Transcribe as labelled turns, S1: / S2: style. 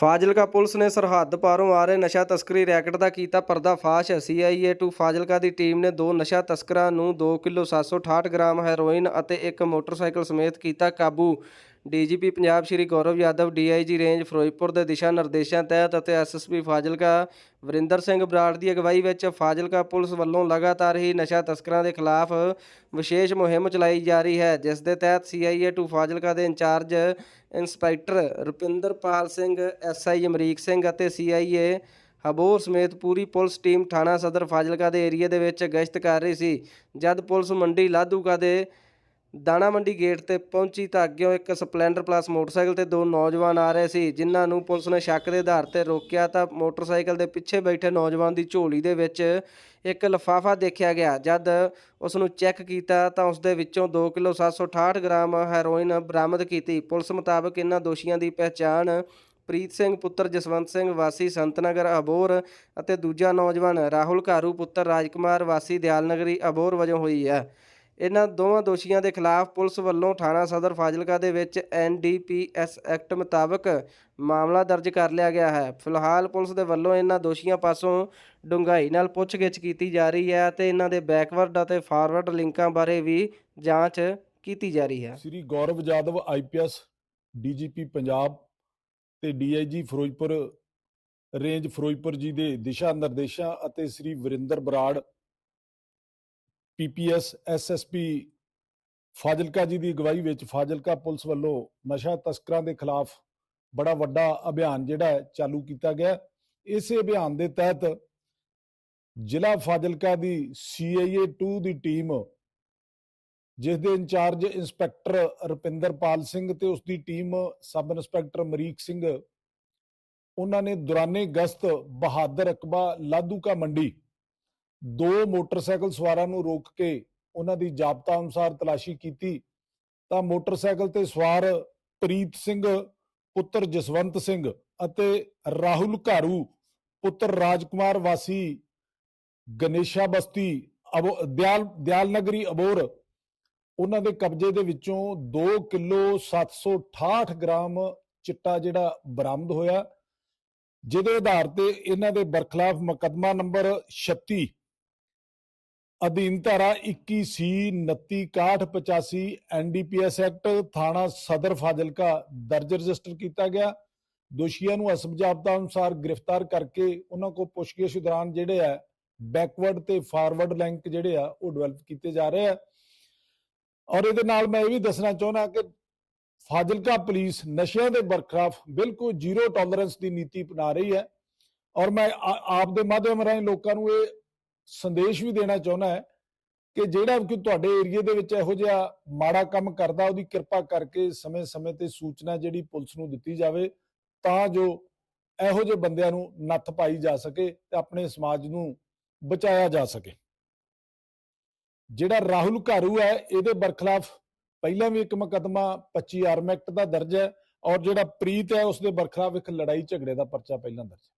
S1: Fazilka police ਨੇ ਸਰਹੱਦ ਪਾਰੋਂ ਆ ਰਹੇ ਨਸ਼ਾ ਤਸਕਰੀ ਰੈਕਟ ਦਾ ਕੀਤਾ ਪਰਦਾਫਾਸ਼। ਸੀਆਈਏ ਟੂ ਫਾਜ਼ਿਲਕਾ ਦੀ ਟੀਮ ਨੇ ਦੋ ਨਸ਼ਾ ਤਸਕਰਾਂ ਨੂੰ 2 ਕਿਲੋ 768 ਗ੍ਰਾਮ ਹੈਰੋਇਨ ਅਤੇ ਇੱਕ ਮੋਟਰਸਾਈਕਲ ਸਮੇਤ ਕੀਤਾ ਕਾਬੂ। DGP Punjab Shri Gaurav Yadav, DIG range Ferozepur ਦੇ ਦਿਸ਼ਾ ਨਿਰਦੇਸ਼ਾਂ ਤਹਿਤ ਅਤੇ ਐਸਐਸਪੀ ਫਾਜ਼ਿਲਕਾ ਵਰਿੰਦਰ ਸਿੰਘ ਬਰਾੜ ਦੀ ਅਗਵਾਈ ਵਿੱਚ ਫਾਜ਼ਿਲਕਾ ਪੁਲਿਸ ਵੱਲੋਂ ਲਗਾਤਾਰ ਹੀ ਨਸ਼ਾ ਤਸਕਰਾਂ ਦੇ ਖਿਲਾਫ ਵਿਸ਼ੇਸ਼ ਮੁਹਿੰਮ ਚਲਾਈ ਜਾ ਰਹੀ ਹੈ, ਜਿਸ ਦੇ ਤਹਿਤ ਸੀਆਈਏ ਟੂ ਫਾਜ਼ਿਲਕਾ ਦੇ incharge inspector Rupinderpal Singh SI Amrik Singh ਅਤੇ ਸੀਆਈਏ ਹਬੋਰ ਸਮੇਤ ਪੂਰੀ ਪੁਲਿਸ ਟੀਮ ਥਾਣਾ ਸਦਰ ਫਾਜ਼ਿਲਕਾ ਦੇ ਏਰੀਆ ਦੇ ਵਿੱਚ ਗਸ਼ਤ ਕਰ ਰਹੀ ਸੀ। ਜਦ ਪੁਲਿਸ ਮੰਡੀ ਲਾਧੂਕਾ ਦੇ ਦਾਣਾ ਮੰਡੀ ਗੇਟ ਤੇ ਪਹੁੰਚੀ ਤਾਂ ਅੱਗਿਓਂ ਇੱਕ ਸਪਲੈਂਡਰ ਪਲੱਸ ਮੋਟਰਸਾਈਕਲ ਤੇ ਦੋ ਨੌਜਵਾਨ ਆ ਰਹੇ ਸੀ, ਜਿਨ੍ਹਾਂ ਨੂੰ ਪੁਲਿਸ ਨੇ ਸ਼ੱਕ ਦੇ ਆਧਾਰ ਤੇ ਰੋਕਿਆ ਤਾਂ ਮੋਟਰਸਾਈਕਲ ਦੇ ਪਿੱਛੇ ਬੈਠੇ ਨੌਜਵਾਨ ਦੀ ਝੋਲੀ ਦੇ ਵਿੱਚ ਇੱਕ ਲਿਫਾਫਾ ਦੇਖਿਆ ਗਿਆ। ਜਦ ਉਸ ਨੂੰ ਚੈੱਕ ਕੀਤਾ ਤਾਂ ਉਸ ਦੇ ਵਿੱਚੋਂ 2 ਕਿਲੋ 768 ਗ੍ਰਾਮ ਹੈਰੋਇਨ ਬਰਾਮਦ ਕੀਤੀ। ਪੁਲਿਸ ਮੁਤਾਬਕ ਇਹਨਾਂ ਦੋਸ਼ੀਆਂ ਦੀ ਪਹਿਚਾਣ ਪ੍ਰੀਤ ਸਿੰਘ, ਪੁੱਤਰ ਜਸਵੰਤ ਸਿੰਘ, ਵਾਸੀ ਸੰਤਨਗਰ ਅਬੋਰ ਅਤੇ ਦੂਜਾ ਨੌਜਵਾਨ ਰਾਹੁਲ ਘਾਰੂ, ਪੁੱਤਰ ਰਾਜਕੁਮਾਰ, ਵਾਸੀ ਦਿਆਲਨਗਰੀ ਅਬੋਰ ਵਜੋਂ ਹੋਈ ਹੈ। ਇਹਨਾਂ ਦੋਵਾਂ ਦੋਸ਼ੀਆਂ ਦੇ ਖਿਲਾਫ ਪੁਲਿਸ ਵੱਲੋਂ ਥਾਣਾ ਸਦਰ ਫਾਜ਼ਿਲਕਾ ਦੇ ਵਿੱਚ ਐਨਡੀਪੀਐਸ ਐਕਟ ਮੁਤਾਬਕ ਮਾਮਲਾ ਦਰਜ ਕਰ ਲਿਆ ਗਿਆ ਹੈ। ਫਿਲਹਾਲ ਪੁਲਿਸ ਦੇ ਵੱਲੋਂ ਇਹਨਾਂ ਦੋਸ਼ੀਆਂ ਪਾਸੋਂ ਡੂੰਘਾਈ ਨਾਲ ਪੁੱਛਗਿੱਛ ਕੀਤੀ ਜਾ ਰਹੀ ਹੈ ਤੇ ਇਹਨਾਂ ਦੇ ਬੈਕਵਰਡ ਅਤੇ ਫਾਰਵਰਡ ਲਿੰਕਾਂ ਬਾਰੇ ਵੀ ਜਾਂਚ ਕੀਤੀ ਜਾ ਰਹੀ ਹੈ।
S2: ਸ੍ਰੀ ਗੌਰਵ ਜਾਦਵ ਆਈਪੀਐਸ ਡੀਜੀਪੀ ਪੰਜਾਬ ਤੇ ਡੀਆਈਜੀ ਫਿਰੋਜ਼ਪੁਰ, ਰੇਂਜ ਫਿਰੋਜ਼ਪੁਰ ਜੀ ਦੇ ਦਿਸ਼ਾ ਨਿਰਦੇਸ਼ਾਂ ਅਤੇ ਸ੍ਰੀ ਵਰਿੰਦਰ ਬਰਾੜ ਪੀਪੀਐਸ ਐਸਐਸਪੀ ਫਾਜ਼ਿਲਕਾ ਜੀ ਦੀ ਅਗਵਾਈ ਵਿੱਚ ਫਾਜ਼ਿਲਕਾ ਪੁਲਿਸ ਵੱਲੋਂ ਨਸ਼ਾ ਤਸਕਰਾਂ ਦੇ ਖਿਲਾਫ ਬੜਾ ਵੱਡਾ ਅਭਿਆਨ ਜਿਹੜਾ ਚਾਲੂ ਕੀਤਾ ਗਿਆ ਇਸੇ ਅਭਿਆਨ ਦੇ ਤਹਿਤ ਜ਼ਿਲ੍ਹਾ ਫਾਜ਼ਿਲਕਾ ਦੀ ਸੀਆਈਏ 2 ਦੀ ਟੀਮ ਜਿਸ ਦੇ in charge inspector Rupinderpal Singh ਤੇ ਉਸ ਦੀ team sub inspector Mareek Singh, ਉਹਨਾਂ ਨੇ ਦੌਰਾਨੇ ਗਸ਼ਤ ਬਹਾਦਰ ਅਕਬਾ ਲਾਧੂਕਾ ਮੰਡੀ ਦੋ ਮੋਟਰਸਾਈਕਲ ਸਵਾਰਾਂ ਨੂੰ ਰੋਕ ਕੇ ਉਹਨਾਂ ਦੀ ਜਾਬਤਾ ਅਨੁਸਾਰ ਤਲਾਸ਼ੀ ਕੀਤੀ, ਤਾਂ ਮੋਟਰਸਾਈਕਲ ਤੇ ਸਵਾਰ ਪ੍ਰੀਤ ਸਿੰਘ, ਪੁੱਤਰ ਜਸਵੰਤ ਸਿੰਘ ਅਤੇ ਰਾਹੁਲ ਘਾਰੂ, ਪੁੱਤਰ ਰਾਜਕੁਮਾਰ ਵਾਸੀ ਗਣੇਸ਼ਾ ਬਸਤੀ, ਅਬੋ, ਦਿਆਲ ਦਿਆਲ ਨਗਰੀ ਅਬੋਰ, ਉਹਨਾਂ ਦੇ ਕਬਜ਼ੇ ਦੇ ਵਿੱਚੋਂ 2 ਕਿਲੋ 768 ਗ੍ਰਾਮ ਚਿੱਟਾ ਜਿਹੜਾ ਬਰਾਮਦ ਹੋਇਆ, ਜਿਹਦੇ ਆਧਾਰ ਤੇ ਇਹਨਾਂ ਦੇ ਬਰਖਲਾਫ ਮੁਕੱਦਮਾ ਨੰਬਰ 36 ਅਧੀਨ ਧਾਰਾ 21 ਸੀ 29 65 ਐਨਡੀਪੀਐਸ ਐਕਟ ਥਾਣਾ ਸਦਰ ਫਾਜ਼ਿਲਕਾ ਦਰਜ ਰਜਿਸਟਰ ਕੀਤਾ ਗਿਆ। ਦੋਸ਼ੀਆਂ ਨੂੰ ਅਸਮ ਜਾਬਤਾ ਅਨੁਸਾਰ ਗ੍ਰਿਫਤਾਰ ਕਰਕੇ ਉਹਨਾਂ ਕੋ ਪੁੱਛਗਿੱਛ ਦੌਰਾਨ ਜਿਹੜੇ ਆ, ਬੈਕਵਰਡ ਤੇ ਫਾਰਵਰਡ ਲਿੰਕ ਜਿਹੜੇ ਆ, ਉਹ ਡਿਵੈਲਪ ਕੀਤੇ ਜਾ ਰਹੇ ਆ। ਔਰ ਇਹਦੇ ਨਾਲ ਮੈਂ ਇਹ ਵੀ ਦੱਸਣਾ ਚਾਹੁੰਦਾ ਕਿ ਫਾਜ਼ਿਲਕਾ ਪੁਲਿਸ ਨਸ਼ਿਆਂ ਦੇ ਬਰਖਲਾਫ ਬਿਲਕੁਲ ਜ਼ੀਰੋ ਟੋਲਰੈਂਸ ਦੀ ਨੀਤੀ ਅਪਣਾ ਰਹੀ ਹੈ। ਔਰ ਮੈਂ ਆਪ ਦੇ ਮਾਧਿਅਮ ਰਾਹੀਂ ਲੋਕਾਂ ਨੂੰ ਇਹ ਸੰਦੇਸ਼ ਵੀ ਦੇਣਾ ਚਾਹੁੰਦਾ ਹੈ ਕਿ ਜਿਹੜਾ ਵੀ ਤੁਹਾਡੇ ਏਰੀਆ ਦੇ ਵਿੱਚ ਇਹੋ ਜਿਹਾ ਮਾੜਾ ਕੰਮ ਕਰਦਾ, ਉਹਦੀ ਕਿਰਪਾ ਕਰਕੇ ਸਮੇਂ-ਸਮੇਂ ਤੇ ਸੂਚਨਾ ਜਿਹੜੀ ਪੁਲਿਸ ਨੂੰ ਦਿੱਤੀ ਜਾਵੇ, ਤਾਂ ਜੋ ਇਹੋ ਜਿਹੇ ਬੰਦਿਆਂ ਨੂੰ ਨੱਥ ਪਾਈ ਜਾ ਸਕੇ ਤੇ ਆਪਣੇ ਸਮਾਜ ਨੂੰ ਬਚਾਇਆ ਜਾ ਸਕੇ। ਜਿਹੜਾ ਰਾਹੁਲ ਘਾਰੂ ਹੈ, ਇਹਦੇ ਬਰਖਲਾਫ ਪਹਿਲਾਂ ਵੀ ਇੱਕ ਮੁਕੱਦਮਾ 25 ਆਰਮ ਐਕਟ ਦਾ ਦਰਜ ਹੈ ਔਰ ਜਿਹੜਾ ਪ੍ਰੀਤ ਹੈ ਉਸ ਦੇ ਬਰਖਲਾਫ ਇੱਕ ਲੜਾਈ ਝਗੜੇ ਦਾ ਪਰਚਾ ਪਹਿਲਾਂ ਦਰਜ ਹੈ।